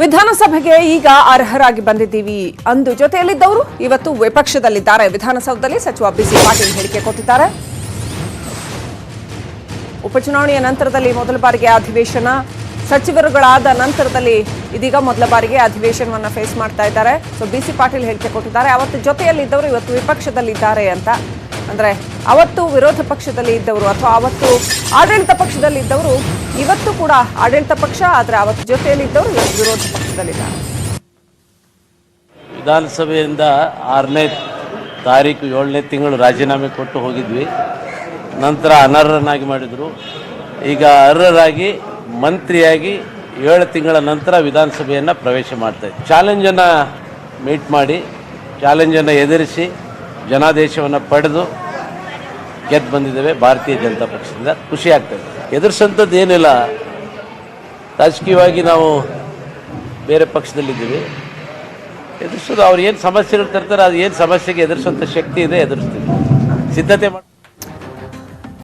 ವಿಧಾನಸಭೆಗೆ ಈಗ ಅರ್ಹರಾಗಿ ಬಂದಿದ್ದೀವಿ. ಅಂದು ಜೊತೆಯಲ್ಲಿದ್ದವರು ಇವತ್ತು ವಿಪಕ್ಷದಲ್ಲಿದ್ದಾರೆ. ವಿಧಾನಸೌಧದಲ್ಲಿ ಸಚಿವ ಬಿಸಿ ಪಾಟೀಲ್ ಹೇಳಿಕೆ ಕೊಟ್ಟಿದ್ದಾರೆ. ಉಪಚುನಾವಣೆಯ ನಂತರದಲ್ಲಿ ಮೊದಲ ಬಾರಿಗೆ ಅಧಿವೇಶನ. ಸಚಿವರುಗಳಾದ ನಂತರದಲ್ಲಿ ಇದೀಗ ಮೊದಲ ಬಾರಿಗೆ ಅಧಿವೇಶನವನ್ನು ಫೇಸ್ ಮಾಡ್ತಾ ಇದ್ದಾರೆ. ಸೊ ಬಿಸಿ ಪಾಟೀಲ್ ಹೇಳಿಕೆ ಕೊಟ್ಟಿದ್ದಾರೆ. ಅವತ್ತು ಜೊತೆಯಲ್ಲಿದ್ದವರು ಇವತ್ತು ವಿಪಕ್ಷದಲ್ಲಿದ್ದಾರೆ ಅಂತ ಅಂದ್ರೆ ಅವತ್ತು ವಿರೋಧ ಪಕ್ಷದಲ್ಲಿ ಇದ್ದವರು ಅಥವಾ ಅವತ್ತು ಆಡಳಿತ ಪಕ್ಷದಲ್ಲಿ ಇದ್ದವರು, ಇವತ್ತು ಕೂಡ ಆಡಳಿತ ಪಕ್ಷ, ಆದ್ರೆ ಅವತ್ತು ಜೊತೆಯಲ್ಲಿ ಇದ್ದವರು ವಿರೋಧ ಪಕ್ಷದಲ್ಲಿದ್ದಾರೆ. ವಿಧಾನಸಭೆಯಿಂದ ಆರನೇ ತಾರೀಕು ಏಳನೇ ತಿಂಗಳು ರಾಜೀನಾಮೆ ಕೊಟ್ಟು ಹೋಗಿದ್ವಿ. ನಂತರ ಅನರ್ಹನಾಗಿ ಮಾಡಿದರು. ಈಗ ಅರ್ಹರಾಗಿ, ಮಂತ್ರಿಯಾಗಿ ಏಳು ತಿಂಗಳ ನಂತರ ವಿಧಾನಸಭೆಯನ್ನು ಪ್ರವೇಶ ಮಾಡ್ತಾ ಚಾಲೆಂಜನ್ನು ಮೀಟ್ ಮಾಡಿ, ಚಾಲೆಂಜನ್ನು ಎದುರಿಸಿ ಜನಾದೇಶವನ್ನು ಪಡೆದು ಗೆದ್ದು ಬಂದಿದ್ದೇವೆ ಭಾರತೀಯ ಜನತಾ ಪಕ್ಷದಿಂದ. ಖುಷಿ ಆಗ್ತದೆ. ಎದುರಿಸಂಥದ್ದು ಏನಿಲ್ಲ. ರಾಜಕೀಯವಾಗಿ ನಾವು ಬೇರೆ ಪಕ್ಷದಲ್ಲಿದ್ದೀವಿ. ಎದುರಿಸೋದು ಅವ್ರು ಏನು ಸಮಸ್ಯೆಗಳು ತರ್ತಾರೆ ಅದು ಏನು ಸಮಸ್ಯೆಗೆ ಎದುರಿಸುವಂಥ ಶಕ್ತಿ ಇದೆ, ಎದುರಿಸ್ತೀವಿ. ಸಿದ್ಧತೆ ಮಾಡಿ